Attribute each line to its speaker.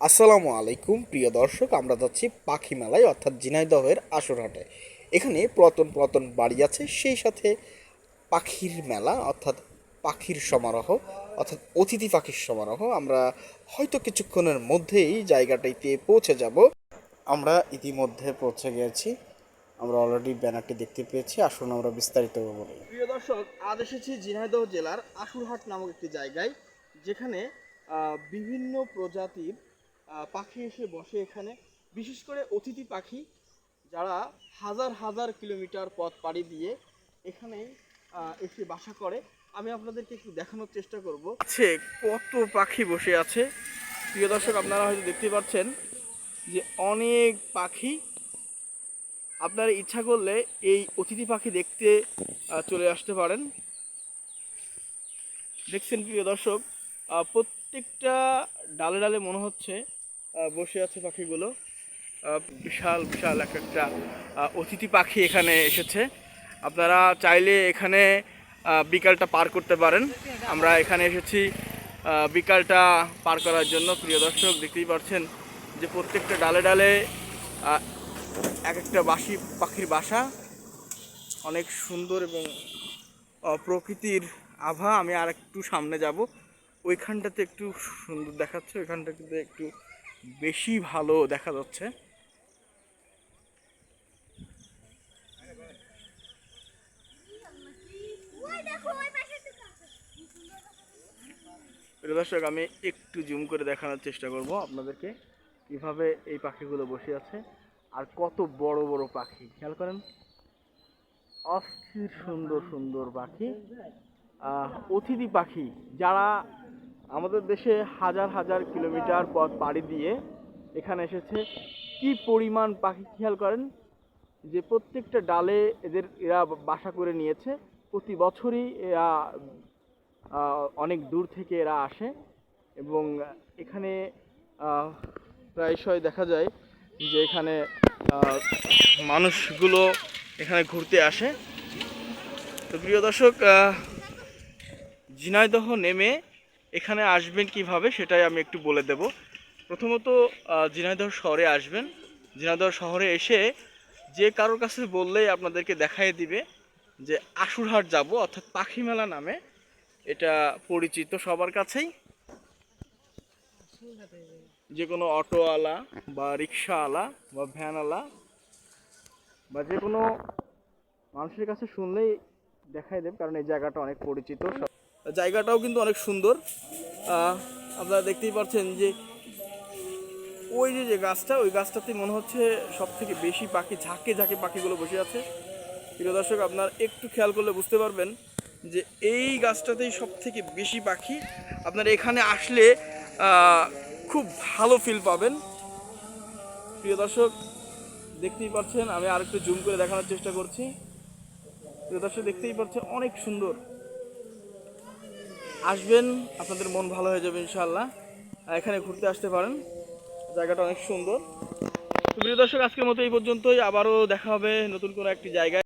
Speaker 1: আসসালামু আলাইকুম, প্রিয় দর্শক, আমরা যাচ্ছি পাখি মেলায় অর্থাৎ ঝিনাইদহের আসরহাটে। এখানে পুরাতন পুরাতন বাড়ি আছে, সেই সাথে পাখির মেলা, অর্থাৎ পাখির সমারোহ, অর্থাৎ অতিথি পাখির সমারোহ। আমরা হয়তো কিছুক্ষণের মধ্যেই জায়গাটাইতে পৌঁছে যাব। আমরা ইতিমধ্যে পৌঁছে গেছি। আমরা অলরেডি ব্যানারটি দেখতে পেয়েছি, আসুন আমরা বিস্তারিত বলি। প্রিয় দর্শক, আজ এসেছি ঝিনাইদহ জেলার আশুরহাট নামক একটি জায়গায়, যেখানে বিভিন্ন প্রজাতির পাখি এসে বসে এখানে। বিশেষ করে অতিথি পাখি যারা হাজার হাজার কিলোমিটার পথ পাড়ি দিয়ে এখানেই আহ, এসে বাসা করে। আমি আপনাদেরকে একটু দেখানোর চেষ্টা করব। আছে কত পাখি বসে আছে। প্রিয় দর্শক আপনারা হয়তো দেখতে পাচ্ছেন যে অনেক পাখি। আপনারা ইচ্ছা করলে এই অতিথি পাখি দেখতে চলে আসতে পারেন। দেখছেন প্রিয় দর্শক প্রত্যেকটা ডালে ডালে মনে হচ্ছে বসে আছে পাখিগুলো। বিশাল বিশাল এক একটা অতিথি পাখি এখানে এসেছে। আপনারা চাইলে এখানে বিকালটা পার করতে পারেন। আমরা এখানে এসেছি বিকালটা পার করার জন্য। প্রিয় দর্শক, দেখতেই পাচ্ছেন যে প্রত্যেকটা ডালে ডালে এক একটা বাসি, পাখির বাসা। অনেক সুন্দর এবং প্রকৃতির আভা। আমি আর একটু সামনে যাব। ওইখানটাতে একটু সুন্দর দেখাচ্ছে, ওইখানটাতে একটু বেশি ভালো দেখা যাচ্ছে। দর্শক, আমি একটু জুম করে দেখানোর চেষ্টা করব আপনাদেরকে, কীভাবে এই পাখিগুলো বসে আছে আর কত বড় বড় পাখি। খেয়াল করেন, অস্থির সুন্দর সুন্দর পাখি। অতিথি পাখি যারা আমাদের দেশে হাজার হাজার কিলোমিটার পথ পাড়ি দিয়ে এখানে এসেছে। কি পরিমাণ পাখি খেয়াল করেন? যে প্রত্যেকটা ডালে এদের এরা বাসা করে নিয়েছে। প্রতি বছরই এরা অনেক দূর থেকে এরা আসে এবং এখানে প্রায়শই দেখা যায় যে এখানে মানুষগুলো এখানে ঘুরতে আসে। তো প্রিয় দর্শক ঝিনাইদহ নেমে এখানে আসবেন কীভাবে সেটাই আমি একটু বলে দেব। প্রথমত ঝিনাইদহ শহরে আসবেন। ঝিনাইদহ শহরে এসে যে কারোর কাছে বললেই আপনাদেরকে দেখাই দিবে যে আশুরহাট যাব, অর্থাৎ পাখি মেলা নামে। এটা পরিচিত সবার কাছেই। যে কোনো অটোওয়ালা বা রিক্সাওয়ালা বা ভ্যানওয়ালা বা যে কোনো মানুষের কাছে শুনলেই দেখাই দেবে, কারণ এই জায়গাটা অনেক পরিচিত। জায়গাটাও কিন্তু অনেক সুন্দর। আপনারা দেখতেই পাচ্ছেন যে ওই যে যে গাছটা, ওই গাছটাতে মনে হচ্ছে সব থেকে বেশি পাখি ঝাঁকে ঝাঁকে পাখিগুলো বসে আছে। প্রিয় দর্শক, আপনার একটু খেয়াল করলে বুঝতে পারবেন যে এই গাছটাতেই সব থেকে বেশি পাখি। আপনার এখানে আসলে খুব ভালো ফিল পাবেন। প্রিয় দর্শক, দেখতেই পাচ্ছেন, আমি আর একটু জুম করে দেখানোর চেষ্টা করছি। প্রিয় দর্শক, দেখতেই পাচ্ছেন, অনেক সুন্দর। আসবেন, আপনাদের মন ভালো হয়ে যাবে ইনশাল্লাহ এখানে ঘুরতে আসতে পারেন। জায়গাটা অনেক সুন্দর। প্রিয় দর্শক, আজকের মতো এই পর্যন্তই। আবারও দেখা হবে নতুন কোনো একটি জায়গায়।